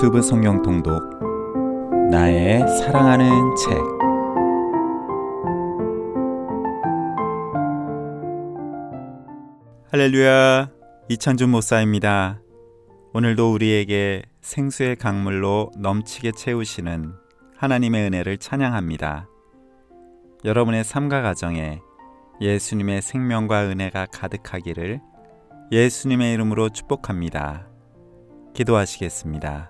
유튜브 성경 통독 나의 사랑하는 책 할렐루야 이찬준 목사입니다. 오늘도 우리에게 생수의 강물로 넘치게 채우시는 하나님의 은혜를 찬양합니다. 여러분의 삶과 가정에 예수님의 생명과 은혜가 가득하기를 예수님의 이름으로 축복합니다. 기도하시겠습니다.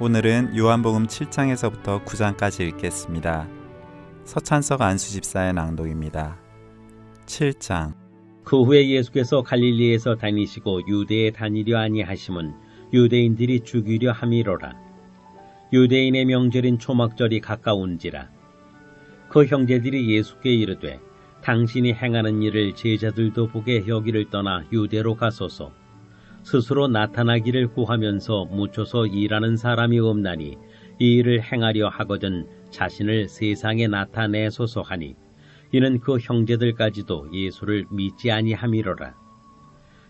오늘은 요한복음 7장에서부터 9장까지 읽겠습니다. 서찬석 안수집사의 낭독입니다. 7장 그 후에 예수께서 갈릴리에서 다니시고 유대에 다니려 아니하심은 유대인들이 죽이려 함이로라. 유대인의 명절인 초막절이 가까운지라. 그 형제들이 예수께 이르되 당신이 행하는 일을 제자들도 보게 여기를 떠나 유대로 가소서. 스스로 나타나기를 구하면서 묻혀서 일하는 사람이 없나니 이 일을 행하려 하거든 자신을 세상에 나타내소서 하니 이는 그 형제들까지도 예수를 믿지 아니함이로라.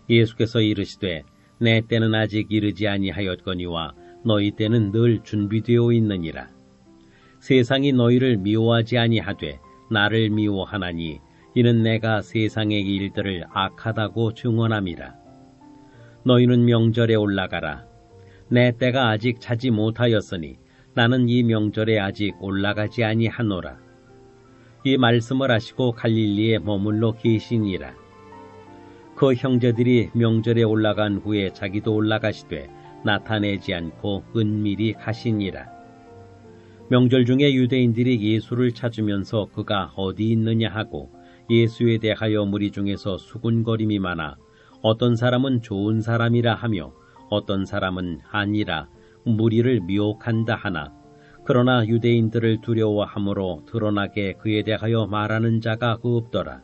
예수께서 이르시되 내 때는 아직 이르지 아니하였거니와 너희 때는 늘 준비되어 있느니라. 세상이 너희를 미워하지 아니하되 나를 미워하나니 이는 내가 세상의 일들을 악하다고 증언함이라. 너희는 명절에 올라가라. 내 때가 아직 차지 못하였으니 나는 이 명절에 아직 올라가지 아니하노라. 이 말씀을 하시고 갈릴리에 머물러 계시니라. 그 형제들이 명절에 올라간 후에 자기도 올라가시되 나타내지 않고 은밀히 가시니라. 명절 중에 유대인들이 예수를 찾으면서 그가 어디 있느냐 하고 예수에 대하여 무리 중에서 수군거림이 많아 어떤 사람은 좋은 사람이라 하며 어떤 사람은 아니라 무리를 미혹한다 하나 그러나 유대인들을 두려워함으로 드러나게 그에 대하여 말하는 자가 없더라.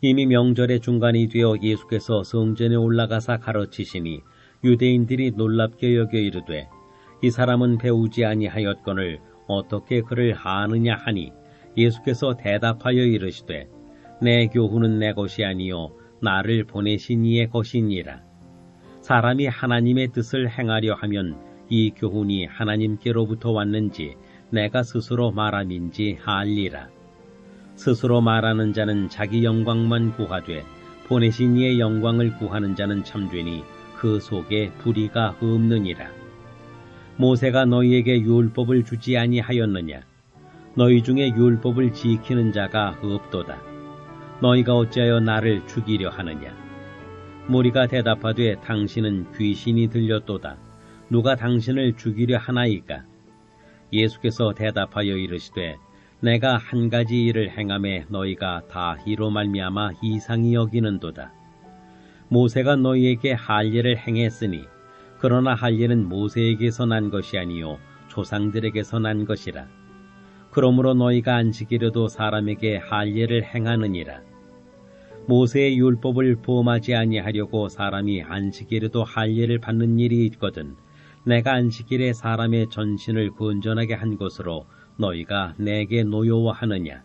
이미 명절의 중간이 되어 예수께서 성전에 올라가사 가르치시니 유대인들이 놀랍게 여겨 이르되 이 사람은 배우지 아니하였거늘 어떻게 그를 아느냐 하니 예수께서 대답하여 이르시되 내 교훈은 내 것이 아니요 나를 보내신 이의 것이니라. 사람이 하나님의 뜻을 행하려 하면 이 교훈이 하나님께로부터 왔는지 내가 스스로 말함인지 알리라. 스스로 말하는 자는 자기 영광만 구하되 보내신 이의 영광을 구하는 자는 참되니 그 속에 불의가 없느니라. 모세가 너희에게 율법을 주지 아니하였느냐? 너희 중에 율법을 지키는 자가 없도다. 너희가 어찌하여 나를 죽이려 하느냐? 무리가 대답하되 당신은 귀신이 들렸도다. 누가 당신을 죽이려 하나이까? 예수께서 대답하여 이르시되 내가 한 가지 일을 행함에 너희가 다 이로 말미암아 이상히 여기는도다. 모세가 너희에게 할례를 행했으니 그러나 할례는 모세에게서 난 것이 아니요 조상들에게서 난 것이라. 그러므로 너희가 안지기려도 사람에게 할례를 행하느니라. 모세의 율법을 범하지 아니하려고 사람이 안지기려도 할례를 받는 일이 있거든. 내가 안식일에 사람의 전신을 건전하게 한 것으로 너희가 내게 노여워하느냐?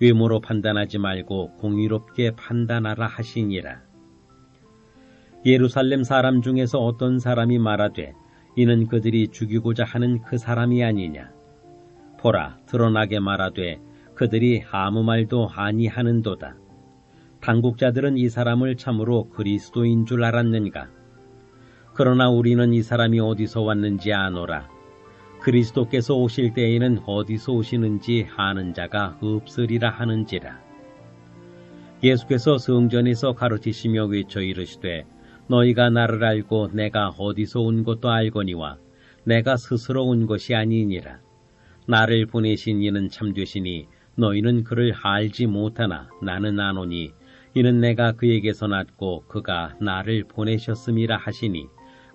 외모로 판단하지 말고 공의롭게 판단하라 하시니라. 예루살렘 사람 중에서 어떤 사람이 말하되 이는 그들이 죽이고자 하는 그 사람이 아니냐? 보라, 드러나게 말하되 그들이 아무 말도 아니하는도다. 당국자들은 이 사람을 참으로 그리스도인 줄 알았는가? 그러나 우리는 이 사람이 어디서 왔는지 아노라. 그리스도께서 오실 때에는 어디서 오시는지 아는 자가 없으리라 하는지라. 예수께서 성전에서 가르치시며 외쳐 이르시되 너희가 나를 알고 내가 어디서 온 것도 알거니와 내가 스스로 온 것이 아니니라. 나를 보내신 이는 참되시니 너희는 그를 알지 못하나 나는 아노니 이는 내가 그에게서 났고 그가 나를 보내셨음이라 하시니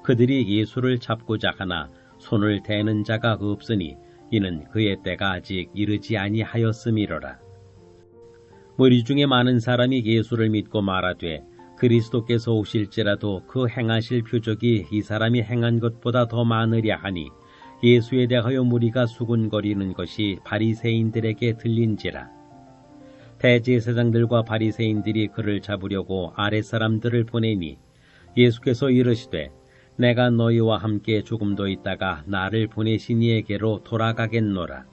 그들이 예수를 잡고자 하나 손을 대는 자가 없으니 이는 그의 때가 아직 이르지 아니하였음이로라. 무리 중에 많은 사람이 예수를 믿고 말하되 그리스도께서 오실지라도 그 행하실 표적이 이 사람이 행한 것보다 더 많으랴 하니 예수에 대하여 무리가 수군거리는 것이 바리새인들에게 들린지라. 대제사장들과 바리새인들이 그를 잡으려고 아랫사람들을 보내니 예수께서 이르시되 내가 너희와 함께 조금도 있다가 나를 보내신 이에게로 돌아가겠노라.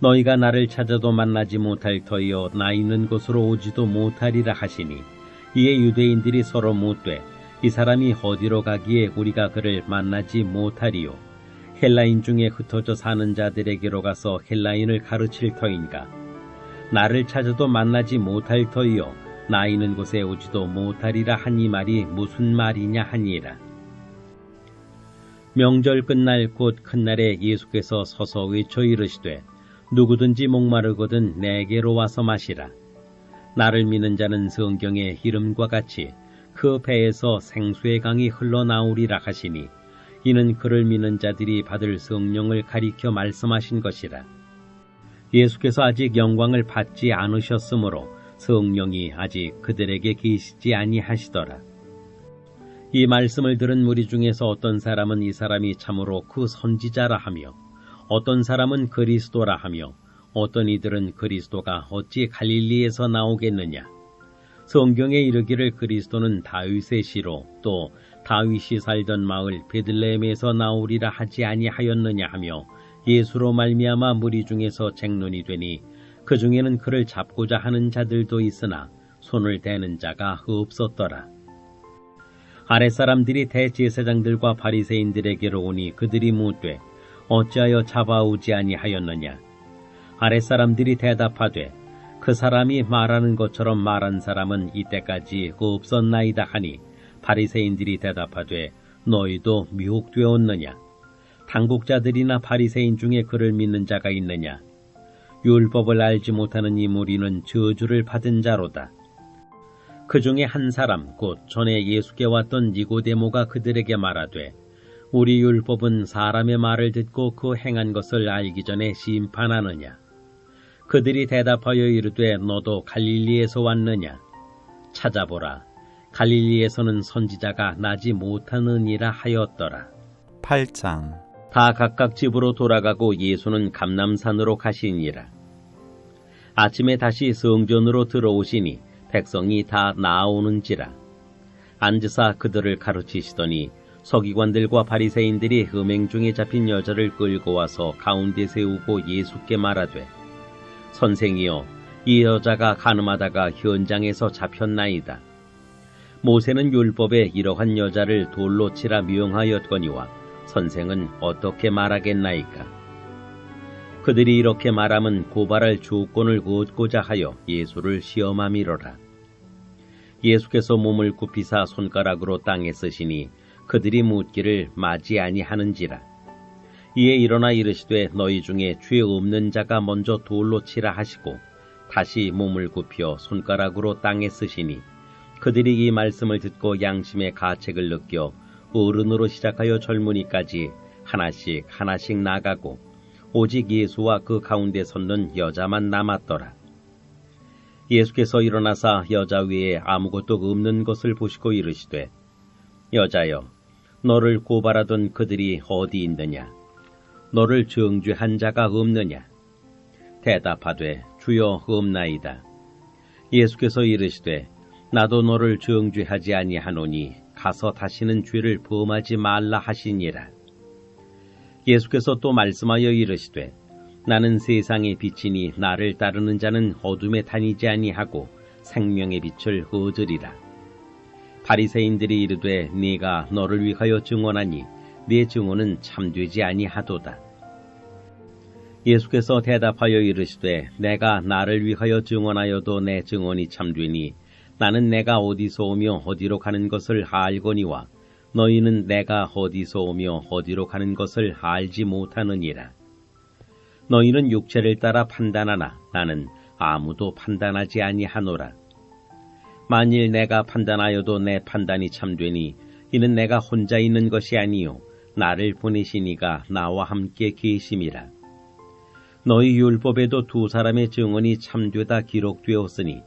너희가 나를 찾아도 만나지 못할 터이요 나 있는 곳으로 오지도 못하리라 하시니 이에 유대인들이 서로 묻되 이 사람이 어디로 가기에 우리가 그를 만나지 못하리요 헬라인 중에 흩어져 사는 자들에게로 가서 헬라인을 가르칠 터인가? 나를 찾아도 만나지 못할 터이요. 나 있는 곳에 오지도 못하리라 한이 말이 무슨 말이냐 하니라. 명절 끝날 곧 큰날에 예수께서 서서 외쳐 이르시되 누구든지 목마르거든 내게로 와서 마시라. 나를 믿는 자는 성경의 이름과 같이 그 배에서 생수의 강이 흘러나오리라 하시니 이는 그를 믿는 자들이 받을 성령을 가리켜 말씀하신 것이라. 예수께서 아직 영광을 받지 않으셨으므로 성령이 아직 그들에게 계시지 아니하시더라. 이 말씀을 들은 무리 중에서 어떤 사람은 이 사람이 참으로 그 선지자라 하며 어떤 사람은 그리스도라 하며 어떤 이들은 그리스도가 어찌 갈릴리에서 나오겠느냐. 성경에 이르기를 그리스도는 다윗의 시로 또 다윗이 살던 마을 베들레헴에서 나오리라 하지 아니하였느냐 하며 예수로 말미암아 무리 중에서 쟁론이 되니 그 중에는 그를 잡고자 하는 자들도 있으나 손을 대는 자가 없었더라. 아랫사람들이 대제사장들과 바리새인들에게로 오니 그들이 묻되 어찌하여 잡아오지 아니하였느냐 아랫사람들이 대답하되 그 사람이 말하는 것처럼 말한 사람은 이때까지 없었나이다 하니 바리새인들이 대답하되 너희도 미혹되었느냐? 당국자들이나 바리새인 중에 그를 믿는 자가 있느냐? 율법을 알지 못하는 이 무리는 저주를 받은 자로다. 그 중에 한 사람 곧 전에 예수께 왔던 니고데모가 그들에게 말하되 우리 율법은 사람의 말을 듣고 그 행한 것을 알기 전에 심판하느냐? 그들이 대답하여 이르되 너도 갈릴리에서 왔느냐? 찾아보라 갈릴리에서는 선지자가 나지 못하느니라 하였더라. 8장. 다 각각 집으로 돌아가고 예수는 감남산으로 가시니라. 아침에 다시 성전으로 들어오시니 백성이 다 나아오는지라. 앉으사 그들을 가르치시더니 서기관들과 바리새인들이 음행 중에 잡힌 여자를 끌고 와서 가운데 세우고 예수께 말하되 선생이여 이 여자가 가늠하다가 현장에서 잡혔나이다. 모세는 율법에 이러한 여자를 돌로 치라 명하였거니와 선생은 어떻게 말하겠나이까? 그들이 이렇게 말함은 고발할 조건을 얻고자 하여 예수를 시험함이로라. 예수께서 몸을 굽히사 손가락으로 땅에 쓰시니 그들이 묻기를 맞이 아니하는지라. 이에 일어나 이르시되 너희 중에 죄 없는 자가 먼저 돌로 치라 하시고 다시 몸을 굽혀 손가락으로 땅에 쓰시니 그들이 이 말씀을 듣고 양심의 가책을 느껴 어른으로 시작하여 젊은이까지 하나씩 하나씩 나가고 오직 예수와 그 가운데 섰는 여자만 남았더라. 예수께서 일어나사 여자 위에 아무것도 없는 것을 보시고 이르시되 여자여 너를 고발하던 그들이 어디 있느냐? 너를 정죄한 자가 없느냐? 대답하되 주여 없나이다. 예수께서 이르시되 나도 너를 정죄하지 아니하노니 가서 다시는 죄를 범하지 말라 하시니라 예수께서 또 말씀하여 이르시되 나는 세상의 빛이니 나를 따르는 자는 어둠에 다니지 아니하고 생명의 빛을 얻으리라. 바리새인들이 이르되 네가 너를 위하여 증언하니 네 증언은 참되지 아니하도다. 예수께서 대답하여 이르시되 내가 나를 위하여 증언하여도 내 증언이 참되니 나는 내가 어디서 오며 어디로 가는 것을 알거니와 너희는 내가 어디서 오며 어디로 가는 것을 알지 못하느니라. 너희는 육체를 따라 판단하나 나는 아무도 판단하지 아니하노라. 만일 내가 판단하여도 내 판단이 참되니 이는 내가 혼자 있는 것이 아니요 나를 보내시니가 나와 함께 계심이라. 너희 율법에도 두 사람의 증언이 참되다 기록되었으니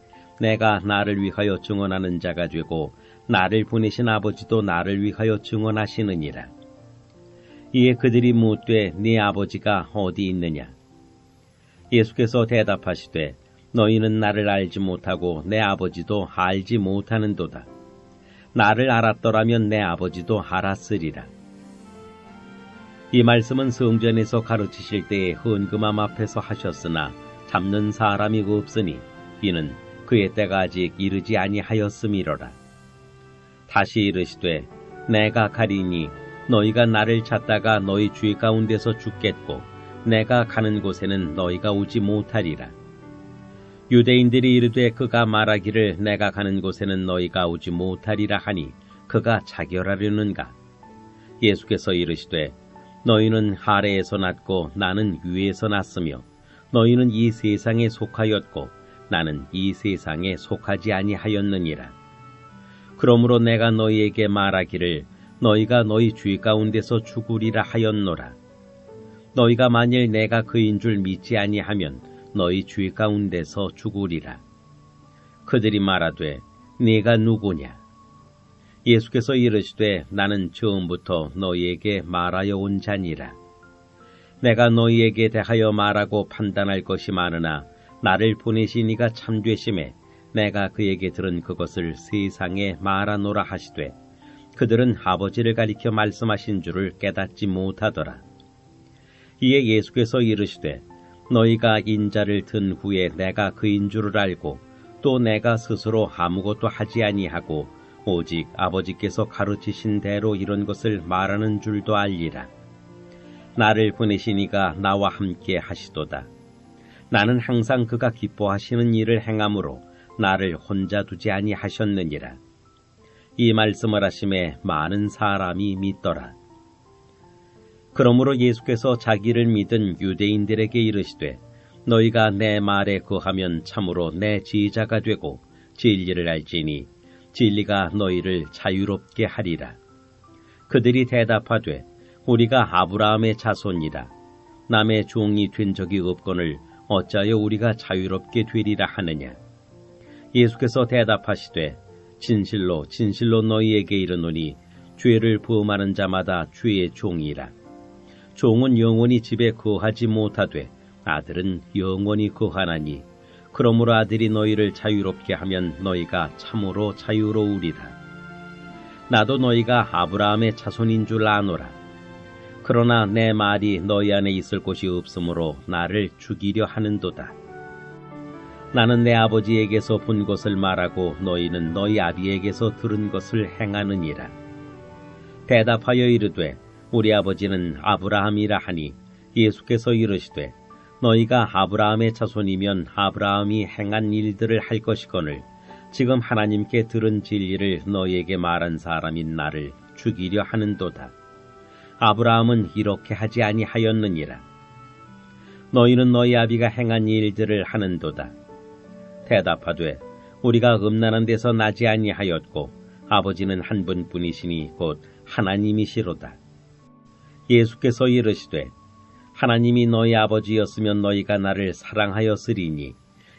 내가 나를 위하여 증언하는 자가 되고 나를 보내신 아버지도 나를 위하여 증언하시느니라. 이에 그들이 묻되 네 아버지가 어디 있느냐? 예수께서 대답하시되 너희는 나를 알지 못하고 내 아버지도 알지 못하는도다. 나를 알았더라면 내 아버지도 알았으리라. 이 말씀은 성전에서 가르치실 때에 헌금함 앞에서 하셨으나 잡는 사람이 없으니 이는 그의 때가 아직 이르지 아니하였음이로라. 다시 이르시되 내가 가리니 너희가 나를 찾다가 너희 주의 가운데서 죽겠고 내가 가는 곳에는 너희가 오지 못하리라. 유대인들이 이르되 그가 말하기를 내가 가는 곳에는 너희가 오지 못하리라 하니 그가 자결하려는가? 예수께서 이르시되 너희는 아래에서 났고 나는 위에서 났으며 너희는 이 세상에 속하였고 나는 이 세상에 속하지 아니하였느니라. 그러므로 내가 너희에게 말하기를 너희가 너희 주의 가운데서 죽으리라 하였노라. 너희가 만일 내가 그인 줄 믿지 아니하면 너희 주의 가운데서 죽으리라. 그들이 말하되 네가 누구냐? 예수께서 이르시되 나는 처음부터 너희에게 말하여 온 자니라. 내가 너희에게 대하여 말하고 판단할 것이 많으나 나를 보내시니가 참되심에 내가 그에게 들은 그것을 세상에 말하노라 하시되 그들은 아버지를 가리켜 말씀하신 줄을 깨닫지 못하더라. 이에 예수께서 이르시되 너희가 인자를 든 후에 내가 그인 줄을 알고 또 내가 스스로 아무것도 하지 아니하고 오직 아버지께서 가르치신 대로 이런 것을 말하는 줄도 알리라. 나를 보내시니가 나와 함께 하시도다. 나는 항상 그가 기뻐하시는 일을 행함으로 나를 혼자 두지 아니하셨느니라. 이 말씀을 하심에 많은 사람이 믿더라. 그러므로 예수께서 자기를 믿은 유대인들에게 이르시되 너희가 내 말에 거하면 참으로 내 지자가 되고 진리를 알지니 진리가 너희를 자유롭게 하리라. 그들이 대답하되 우리가 아브라함의 자손이라 남의 종이 된 적이 없거늘 어찌하여 우리가 자유롭게 되리라 하느냐. 예수께서 대답하시되 진실로 진실로 너희에게 이르노니 죄를 부음하는 자마다 죄의 종이라. 종은 영원히 집에 거하지 못하되 아들은 영원히 거하나니 그러므로 아들이 너희를 자유롭게 하면 너희가 참으로 자유로우리라. 나도 너희가 아브라함의 자손인 줄 아노라. 그러나 내 말이 너희 안에 있을 곳이 없으므로 나를 죽이려 하는도다. 나는 내 아버지에게서 본 것을 말하고 너희는 너희 아비에게서 들은 것을 행하느니라. 대답하여 이르되 우리 아버지는 아브라함이라 하니 예수께서 이르시되 너희가 아브라함의 자손이면 아브라함이 행한 일들을 할 것이거늘 지금 하나님께 들은 진리를 너희에게 말한 사람인 나를 죽이려 하는도다. 아브라함은 이렇게 하지 아니하였느니라. 너희는 너희 아비가 행한 일들을 하는도다. 대답하되 우리가 음란한 데서 나지 아니하였고 아버지는 한 분뿐이시니 곧 하나님이시로다. 예수께서 이르시되 하나님이 너희 아버지였으면 너희가 나를 사랑하였으리니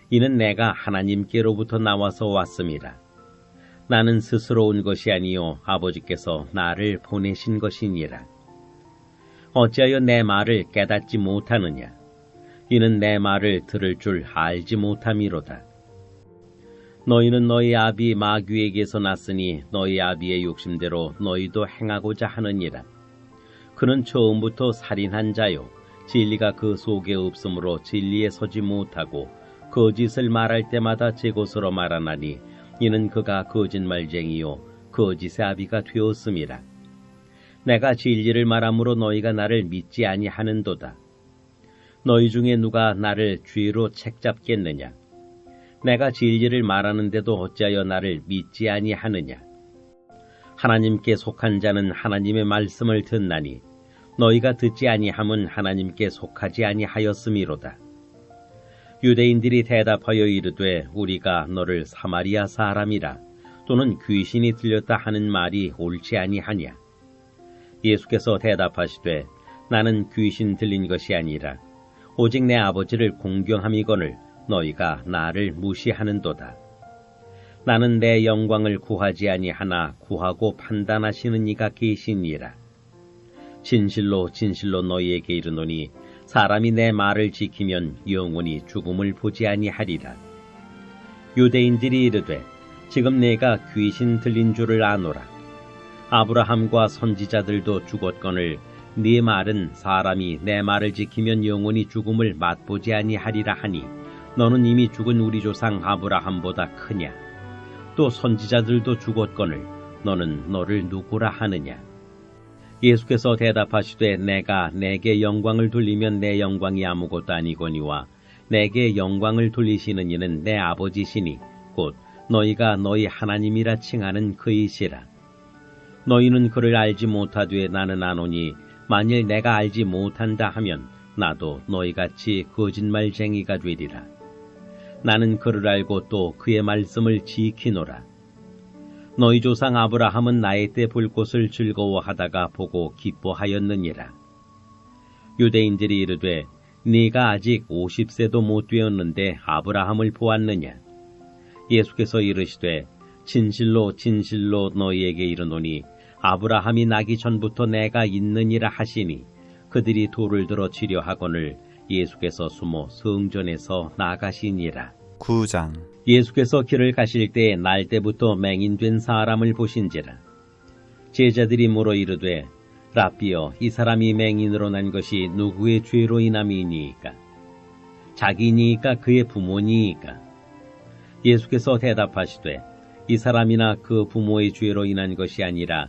이는 내가 하나님께로부터 나와서 왔음이라. 나는 스스로 온 것이 아니요 아버지께서 나를 보내신 것이니라. 어찌하여 내 말을 깨닫지 못하느냐? 이는 내 말을 들을 줄 알지 못함이로다. 너희는 너희 아비 마귀에게서 났으니 너희 아비의 욕심대로 너희도 행하고자 하느니라. 그는 처음부터 살인한 자요. 진리가 그 속에 없으므로 진리에 서지 못하고 거짓을 말할 때마다 제 것으로 말하나니 이는 그가 거짓말쟁이요 거짓의 아비가 되었음이라. 내가 진리를 말함으로 너희가 나를 믿지 아니하는도다. 너희 중에 누가 나를 죄로 책잡겠느냐? 내가 진리를 말하는데도 어찌하여 나를 믿지 아니하느냐? 하나님께 속한 자는 하나님의 말씀을 듣나니 너희가 듣지 아니함은 하나님께 속하지 아니하였음이로다. 유대인들이 대답하여 이르되 우리가 너를 사마리아 사람이라 또는 귀신이 들렸다 하는 말이 옳지 아니하냐. 예수께서 대답하시되 나는 귀신 들린 것이 아니라 오직 내 아버지를 공경함이거늘 너희가 나를 무시하는도다. 나는 내 영광을 구하지 아니하나 구하고 판단하시는 이가 계시니라. 진실로 진실로 너희에게 이르노니 사람이 내 말을 지키면 영원히 죽음을 보지 아니하리라. 유대인들이 이르되 지금 내가 귀신 들린 줄을 아노라. 아브라함과 선지자들도 죽었거늘 네 말은 사람이 내 말을 지키면 영원히 죽음을 맛보지 아니하리라 하니 너는 이미 죽은 우리 조상 아브라함보다 크냐? 또 선지자들도 죽었거늘 너는 너를 누구라 하느냐? 예수께서 대답하시되 내가 내게 영광을 돌리면 내 영광이 아무것도 아니거니와 내게 영광을 돌리시는 이는 내 아버지시니 곧 너희가 너희 하나님이라 칭하는 그이시라. 너희는 그를 알지 못하되 나는 아노니 만일 내가 알지 못한다 하면 나도 너희같이 거짓말쟁이가 되리라. 나는 그를 알고 또 그의 말씀을 지키노라. 너희 조상 아브라함은 나의 때 불꽃을 즐거워하다가 보고 기뻐하였느니라. 유대인들이 이르되 네가 아직 50세도 못 되었는데 아브라함을 보았느냐? 예수께서 이르시되 진실로 진실로 너희에게 이르노니 아브라함이 나기 전부터 내가 있느니라 하시니 그들이 돌을 들어 치려 하거늘 예수께서 숨어 성전에서 나가시니라. 9장 예수께서 길을 가실 때에 날 때부터 맹인된 사람을 보신지라. 제자들이 물어 이르되 라비여 이 사람이 맹인으로 난 것이 누구의 죄로 인함이니이까? 자기니이까 그의 부모니이까? 예수께서 대답하시되 이 사람이나 그 부모의 죄로 인한 것이 아니라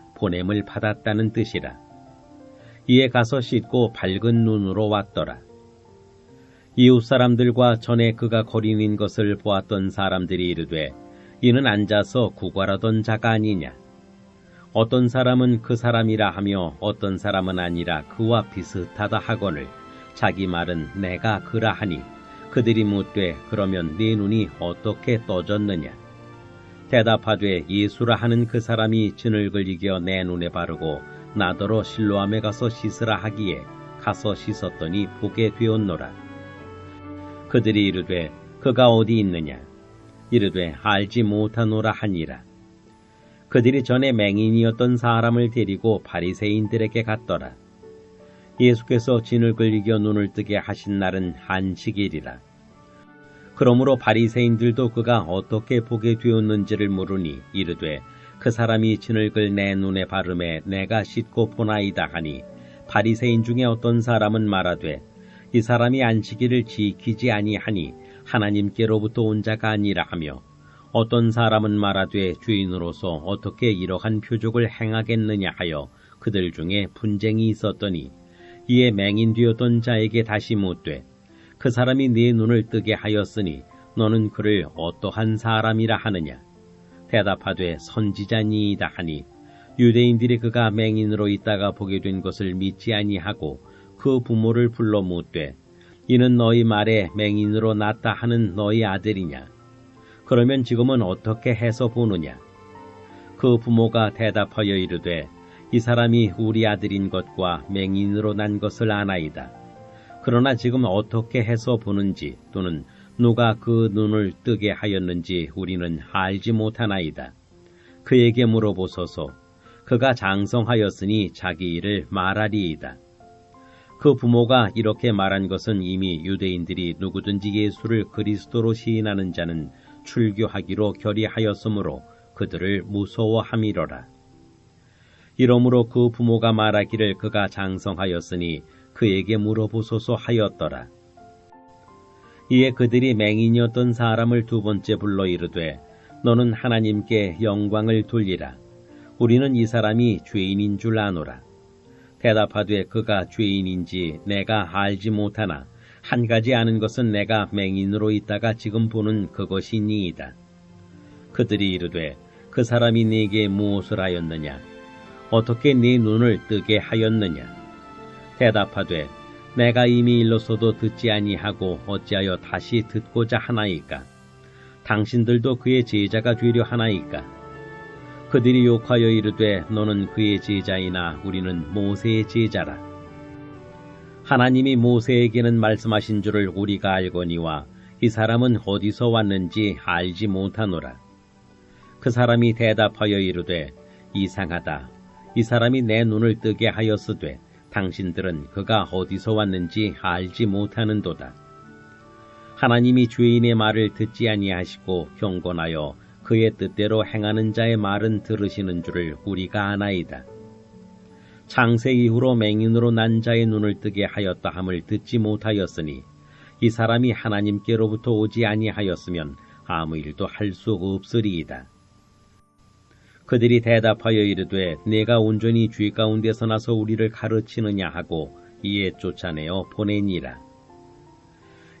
보냄을 받았다는 뜻이라. 이에 가서 씻고 밝은 눈으로 왔더라. 이웃 사람들과 전에 그가 거린인 것을 보았던 사람들이 이르되 이는 앉아서 구걸하던 자가 아니냐. 어떤 사람은 그 사람이라 하며 어떤 사람은 아니라 그와 비슷하다 하거늘 자기 말은 내가 그라 하니 그들이 묻되 그러면 네 눈이 어떻게 떠졌느냐. 대답하되 예수라 하는 그 사람이 진흙을 이겨 내 눈에 바르고 나더러 실로암에 가서 씻으라 하기에 가서 씻었더니 보게 되었노라. 그들이 이르되 그가 어디 있느냐? 이르되 알지 못하노라 하니라. 그들이 전에 맹인이었던 사람을 데리고 바리새인들에게 갔더라. 예수께서 진흙을 이겨 눈을 뜨게 하신 날은 한식일이라 그러므로 바리새인들도 그가 어떻게 보게 되었는지를 물으니 이르되 그 사람이 진흙을 내 눈에 바르매 내가 씻고 보나이다 하니 바리새인 중에 어떤 사람은 말하되 이 사람이 안식일을 지키지 아니하니 하나님께로부터 온 자가 아니라 하며 어떤 사람은 말하되 주인으로서 어떻게 이러한 표적을 행하겠느냐 하여 그들 중에 분쟁이 있었더니 이에 맹인 되었던 자에게 다시 묻되 그 사람이 네 눈을 뜨게 하였으니 너는 그를 어떠한 사람이라 하느냐 대답하되 선지자니이다 하니 유대인들이 그가 맹인으로 있다가 보게 된 것을 믿지 아니하고 그 부모를 불러 묻되 이는 너희 말에 맹인으로 났다 하는 너희 아들이냐? 그러면 지금은 어떻게 해서 보느냐? 그 부모가 대답하여 이르되 이 사람이 우리 아들인 것과 맹인으로 난 것을 아나이다. 그러나 지금 어떻게 해서 보는지 또는 누가 그 눈을 뜨게 하였는지 우리는 알지 못하나이다. 그에게 물어보소서. 그가 장성하였으니 자기 일을 말하리이다. 그 부모가 이렇게 말한 것은 이미 유대인들이 누구든지 예수를 그리스도로 시인하는 자는 출교하기로 결의하였으므로 그들을 무서워함이로라. 이러므로 그 부모가 말하기를 그가 장성하였으니 그에게 물어보소서 하였더라. 이에 그들이 맹인이었던 사람을 두 번째 불러 이르되 너는 하나님께 영광을 돌리라. 우리는 이 사람이 죄인인 줄 아노라. 대답하되 그가 죄인인지 내가 알지 못하나 한 가지 아는 것은 내가 맹인으로 있다가 지금 보는 그것이니이다. 그들이 이르되 그 사람이 네게 무엇을 하였느냐? 어떻게 네 눈을 뜨게 하였느냐? 대답하되 내가 이미 일러서도 듣지 아니하고 어찌하여 다시 듣고자 하나이까? 당신들도 그의 제자가 되려 하나이까? 그들이 욕하여 이르되 너는 그의 제자이나 우리는 모세의 제자라. 하나님이 모세에게는 말씀하신 줄을 우리가 알거니와 이 사람은 어디서 왔는지 알지 못하노라. 그 사람이 대답하여 이르되 이상하다. 이 사람이 내 눈을 뜨게 하였으되 당신들은 그가 어디서 왔는지 알지 못하는도다. 하나님이 죄인의 말을 듣지 아니하시고 경건하여 그의 뜻대로 행하는 자의 말은 들으시는 줄을 우리가 아나이다. 창세 이후로 맹인으로 난 자의 눈을 뜨게 하였다 함을 듣지 못하였으니 이 사람이 하나님께로부터 오지 아니하였으면 아무 일도 할 수 없으리이다. 그들이 대답하여 이르되 내가 온전히 죄 가운데서 나서 우리를 가르치느냐 하고 이에 쫓아내어 보내니라.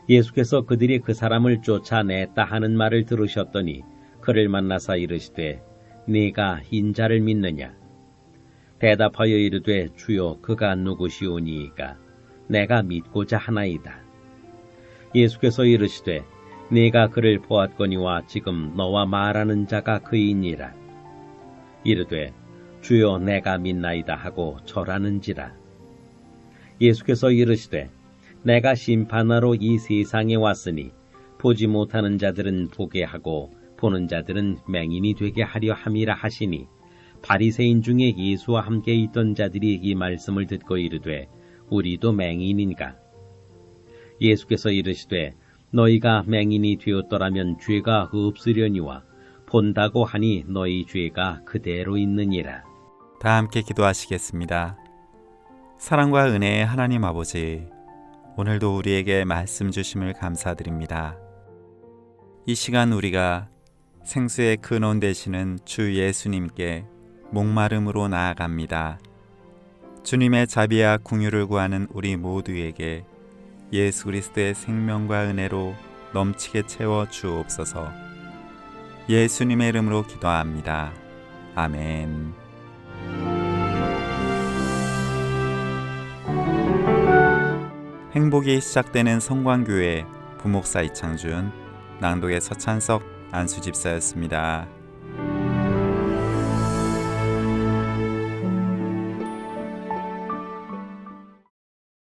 예수께서 그들이 그 사람을 쫓아냈다 하는 말을 들으셨더니 그를 만나사 이르시되 네가 인자를 믿느냐? 대답하여 이르되 주여 그가 누구시오니이까? 내가 믿고자 하나이다. 예수께서 이르시되 네가 그를 보았거니와 지금 너와 말하는 자가 그이니라 이르되 주여 내가 믿나이다 하고 절하는지라. 예수께서 이르시되 내가 심판하러 이 세상에 왔으니 보지 못하는 자들은 보게 하고 보는 자들은 맹인이 되게 하려 함이라 하시니 바리새인 중에 예수와 함께 있던 자들이 이 말씀을 듣고 이르되 우리도 맹인인가? 예수께서 이르시되 너희가 맹인이 되었더라면 죄가 없으려니와 본다고 하니 너희 죄가 그대로 있느니라 다 함께 기도하시겠습니다. 사랑과 은혜의 하나님 아버지, 오늘도 우리에게 말씀 주심을 감사드립니다. 이 시간 우리가 생수의 근원 되시는 주 예수님께 목마름으로 나아갑니다. 주님의 자비와 궁유를 구하는 우리 모두에게 예수 그리스도의 생명과 은혜로 넘치게 채워 주옵소서. 예수님의 이름으로 기도합니다. 아멘. 행복이 시작되는 성광교회 부목사 이창준 낭독의 서찬석 안수집사였습니다.